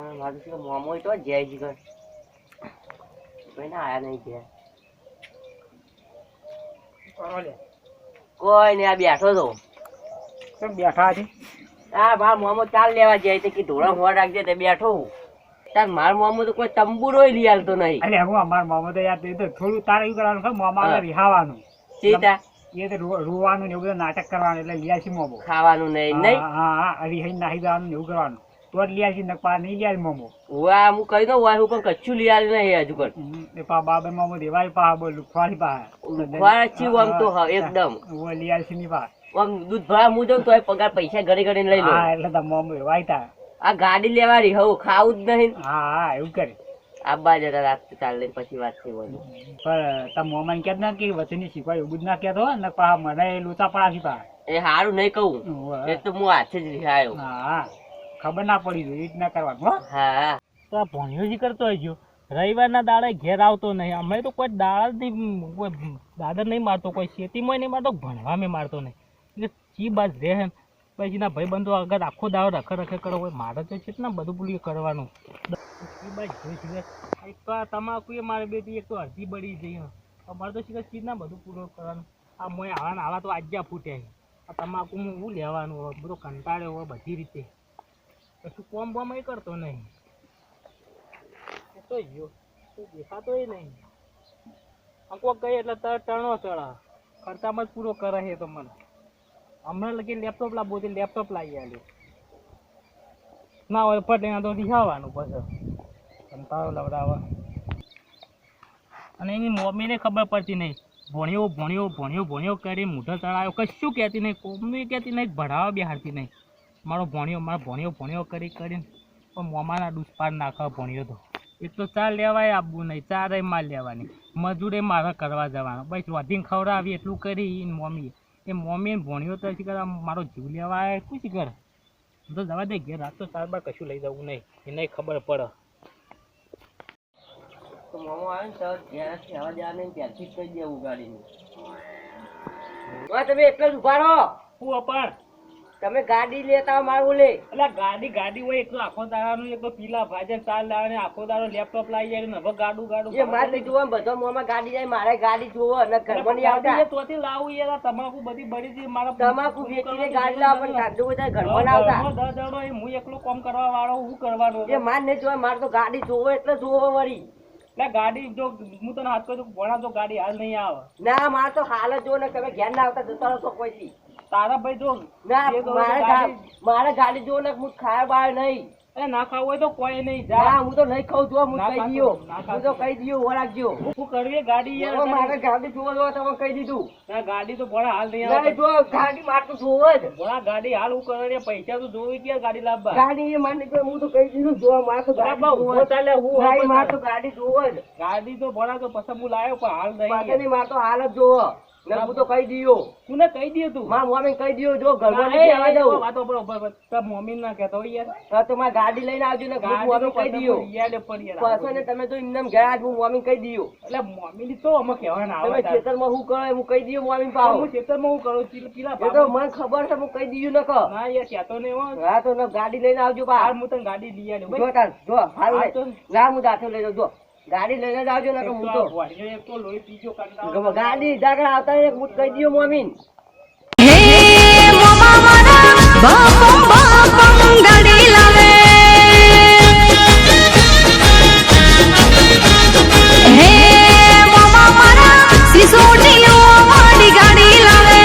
મારું શું મોમો તો જાય જ ઘર કોઈ ના આયા નહીં ઘેર. કોઈ ને આ બેઠો તો. કેમ બેઠા છે? આ માર મોમો ચાલ લેવા જાય તે કે ઢોળા હોવા રાખજે તે બેઠો તાર માર મોમો તો કોઈ તંબુરોય લઈ આલતો નહીં. અરે હું અમાર મામા તો યાર તો થોડું તારે એવું કરવાનું ખબર મામા રિહાવાનું એ તો રોવાનું ને એવું બધું નાટક કરવાનું એટલે લિયાસી મોમો. ખાવાનું નહીં નહીં? હા હા હરી નાહી જવાનું ને એવું કરવાનું. તો જ લિયાસી છે નકપા નહીં લિયાસી મોમો વાહ હું કહી દઉં વાહ પણ કચ્છું લિયાલ નહીં હજુ પણ. એ પા બાબા મોમો દેવાય પા બોલ લુખવાડી પા લુખવાડ આમ તો હા, એકદમ. ઓ છે ની પા આમ દૂધ ભરા હું જાઉં તો પગાર પૈસા ઘડી ઘરે લઈ લો હા એટલે તો મોમો એવાય તા આ ગાડી લેવાની હવ ખાવું જ નહીં. હા હા એવું કરે. આબા જરા રાત ચાલે પછી વાત થઈ બોલું પણ તમે મોમાન કે ના કે વચની શીખવાય એવું જ ના કહેતો ને પા મને લોચા પડાવી પા એ હારું નહીં કહું. એ તો હું હાથે જ હા હા. ખબર ના પડી જોઈએ એ જ ના કરવાનું હો. તો આ ભણ્યો જ કરતો હજો રવિવારના દાડે ઘેર આવતો નહીં. અમે તો કોઈ દાડા જ નહીં કોઈ દાદર નહીં મારતો કોઈ ખેતીમાં નહીં મારતો ભણવામાં મારતો નહીં. એટલે ચી બાજ રહે પછી ના ભાઈ બંધો આગળ આખો દાડો રખે રખે કરો હોય મારે તો છે ને બધું ભૂલી કરવાનું. ચી બસ જોઈ છે? એક તો તમાકુ એ મારે બેટી એક તો અડધી બળી જઈ. અમારે તો શીખર ચીજ ના બધું પૂરું કરવાનું. આ મોય આવા ને આવા તો આજ્યા ફૂટ્યા છે. આ તમાકુ હું લેવાનું હોય બધો કંટાળ્યો હોય બધી રીતે. કશું કોમ એ કરતો નહીં. તો ગયો દેખાતો દેખાતોય નહીં. અંકો ગઈ એટલે તર ટણો ચડા. ખર્ચામાં જ પૂરો કરે છે તો મને. હમણાં લગી લેપટોપ લાવો છે લેપટોપ લાવી આલ્યો. ના હોય ફટ એના તો રિહાવાનું પછી. કંટાળો લવડાવવા અને એની મમ્મીને ખબર પડતી નહીં. ભણ્યો ભણ્યો ભણ્યો ભણ્યો કરી મૂઢો ચડાયો. કશું કહેતી નહીં. કોમી કહેતી નહીં, ભણાવવા બેહાડતી નહીં. મારો ભણ્યો મારો ભણ્યો ભણ્યો કરી કરીને પણ મોમાના દુષ્પાર નાખવા ભણ્યો તો તો ચા લેવાય આપવું નહીં ચારે માલ લેવાની. મજૂરે મારે કરવા જવાનું. બસ વધીને ખવડાવી એટલું કરી ઈન મમ્મી એ મમ્મી ભણ્યો તો કરે મારો જીવ લેવા આવે શું શી કરે તો જવા દે ઘેર રાત તો ચાર બાર કશું લઈ જવું નહીં. એને ખબર પડે. તો મોમો આવે ને તો ઘેરથી હવા દેવા નહીં જ કહી દેવું ગાડીનું તમે એટલે જ ઊભા રહો. હું અપાર તમે ગાડી લેતા મારું લે. એટલે ગાડી ગાડી હોય એક આખો દાડાનો એક તો પીલા ભાજન ચાર ને આખો દાડો લેપટોપ લાવી જાય ને હવે ગાડું ગાડું એ મારે નહીં જોવા બધો મોમાં ગાડી જાય મારે ગાડી જોવો અને ઘરમાં નહીં આવતા. તોથી લાવું એ તમાકુ બધી બળી હતી મારા તમાકુ વેચીને ગાડી લાવો પણ ગાડી બધા ઘરમાં આવતા. દસ દાડો એ હું એકલો કામ કરવા વાળો હું કરવાનું એ માર નહીં જોવા મારે તો ગાડી જોવો એટલે જોવો વળી. એટલે ગાડી જો હું તને હાથ કહું છું ભણા તો ગાડી હાલ નહીં આવે. ના મારે તો હાલ જ જો ને તમે ઘેર ના આવતા જતા રહો છો કોઈથી તારા ભાઈ જો ના એ મારે ગાડી- મારે જો ને હું ખાય બાય નહીં. ના ખાવું હોય તો કોઈ નહીં જા. હું તો નહીં ખાઉં જો હું કહી ખાતો, હું તો કહી દીયો ઊભો રાખજો. હું કરવી ગાડી યાર મારે ગાડી જોવા જોવા તમે કહી દીધું. ના, ગાડી તો ભણા હાલ નહીં આવે જો ગાડી મારે તો જોવો જ. ભણા ગાડી હાલ હું કરે પૈસા તો જોવી ગયા ગાડી લાવવા? ગાડી એ મારે નહીં હું તો કહી દીધું જો મારે તો ગાડી જોવો ચાલે, હું એ તો ગાડી જોવે જ. ગાડી તો ભણા તો પછી હું લાવ્યો પણ હાલ નહીં માર તો હાલ જ જોવો. ને હું તો કહી દીયો. તું કહી દે તું. મારા મમ્મી કહી દીયો જો ઘરમાં નહીં એ, આવવા એ, દઉં વાતો બરોબર તાર ના કહેતો યાર. હા, તો મારે ગાડી લઈને આવજો ને હું મમ્મી કહી દીયો. યાદ પડી યાર પાછો ને તમે તો એમને ગયા જ હું મમ્મી કહી દીયો. એટલે મમ્મી તો અમે કહેવાના તમે આવે તાર. ખેતરમાં શું હું કહી દીયો મમ્મી પાવ હું ખેતરમાં હું કરું? પેલા તો મને ખબર છે હું કહી દીયું ન કહો ના યાર કહેતો નહીં હા તો ગાડી લઈને આવજો બા. હું તને ગાડી લઈ આવ્યો જો તાર જો હાલ લઈ- તો- ના હું દાખલ લઈ જો. ગાડી લઈને જ આવજો ને તો હું તો. એક તો લોહી પીજો કંટાળો. ગાડી જાગર આવતા એક હું કહી દીયો મમ્મી હે મોમા મારા બાપમ બાપમ ગાડી લાવે. હે મોમા મારા સિસોટીઓ વાળી ગાડી લાવે.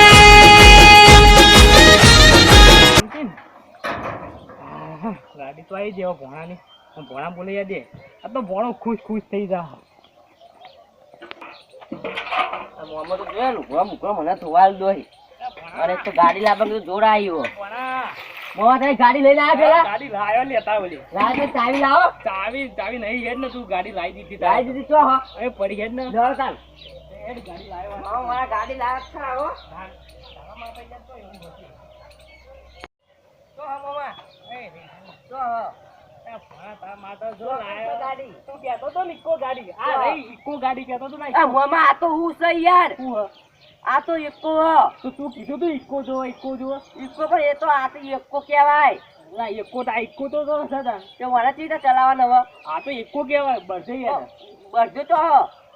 આહ, ગાડી તો આવી જેવા ભોણાની. પણ ભોણા બોલી દે. આ તો ભોણો ખુશ ખુશ થઈ જા. મોહમ્મદ તો જોયા લુગડા મુકડા મને ધોવાલ દોહી. અરે તો ગાડી લાવવા તો જોર આવ્યો ભોણા. મોહમ્મદ ગાડી લઈને આવ્યા પેલા? ગાડી લાવ્યો લેતા બોલી લાવ ચાવી લાવો. ચાવી ચાવી નહીં હેડ ને તું ગાડી લાવી દીધી લાવી દીધી હો. એ પડી હેડ ને. જળ હેડ ગાડી લાવ્યો મામા મારા ગાડી છે હો હો. મામા હો. તારા તું તો મામા. તો હું હે? આ તો કીધું ઇકો જો ઇકો જો. ઈકો પણ એ તો આ તો એકો કહેવાય. ના એકો તો એકો તો તો સદા તે મારા ચીતા ચલાવવાનો હવે? આ તો એકો કહેવાય બધે યાર. બધું તો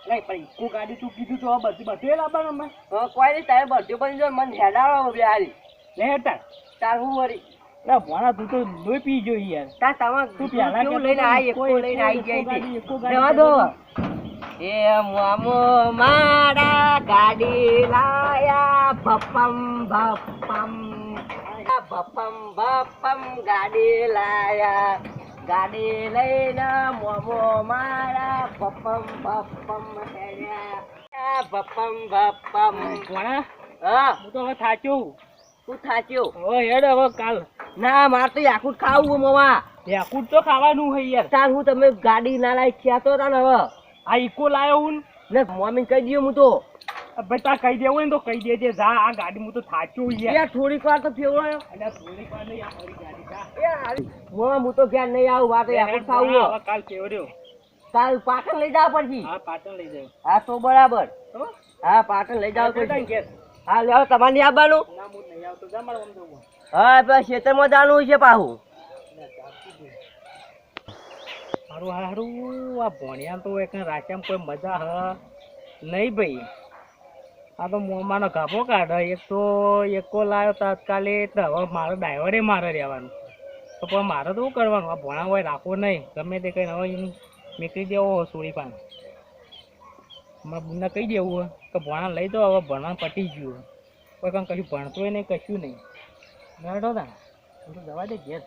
નહીં પણ એકો ગાડી તું કીધું તો બધું બધે લાવવાનું અમે. કોઈ નહીં તારે બધું પણ જો મને હેડાવો બિહારી. લે તાર હું વળી? લે ભણા તું તો લોહી પી જો યાર. તા તમા તું પહેલા કેવું લઈને હતો, એકો, લઈને જાય ગાડી, છે? જવા દો. એ મામો મારા ગાડી લાયા. ભપમ ભપમ ભપમ ભપમ ગાડી લાયા. ગાડી લઈને મોમો મારા. ભપમ ભપમ હેડ્યા ભપમ ભપમ ભણા હા. હું તો હવે થાચ્યો તું થાચ્યો હવે હેડ હવે કાલ. ના મારે તો યાકુટ ખાવું ખાવું મોમાં યાકુટ તો ખાવાનું હોય યાર. તાર હું તમે ગાડી ના લાવી ખ્યાતો તો ને હવે. આ ઇકો લાયો હું ને. મમ્મી કહી દઉં હું તો. ભાઈ તાર કહી દેવું ને તો કહી દેજે જા આ ગાડી હું તો થાચ્યો યાર. યાર થોડીક વાર તો ફેવડાયો અલ્યા થોડીક વાર નહીં આ મારી ગાડી જા. હું તો ઘેર નહીં આવું વાત યાકુટ ખાવું હવે કાલ ફેવર્યો કાલ પાટણ લઈ જાવ પડશે હા પાટણ લઈ જાવ હા તો બરાબર. હા? પાટણ લઈ જાવ પડશે હા લેવો તમારે નહીં આવવાનું? ના હું નહીં આવતો. જા મારા જવું. હા પેલા ખેતરમાં જવાનું છે પાછું. હારું હારું આ ભણ્યા તો એક રાખ્યા કોઈ મજા હ નહીં ભાઈ. આ તો મોમાનો ગાભો કાઢે. એક તો એકો લાવ્યો તાત્કાલિક તો હવે મારો ડ્રાઈવરે મારે રહેવાનું. તો પણ મારે તો શું કરવાનું? આ ભણા હોય, રાખવો નહીં. ગમે તે કંઈ હવે નીકળી દેવો સોળી પાન. મારા બુનને કહી દેવું હોય કે ભણા લઈ દો હવે ભણા પટી ગયું કોઈ કાંઈ કશું ભણતોય નહીં, કશું નહીં. હું તો જવા દે ઘેર.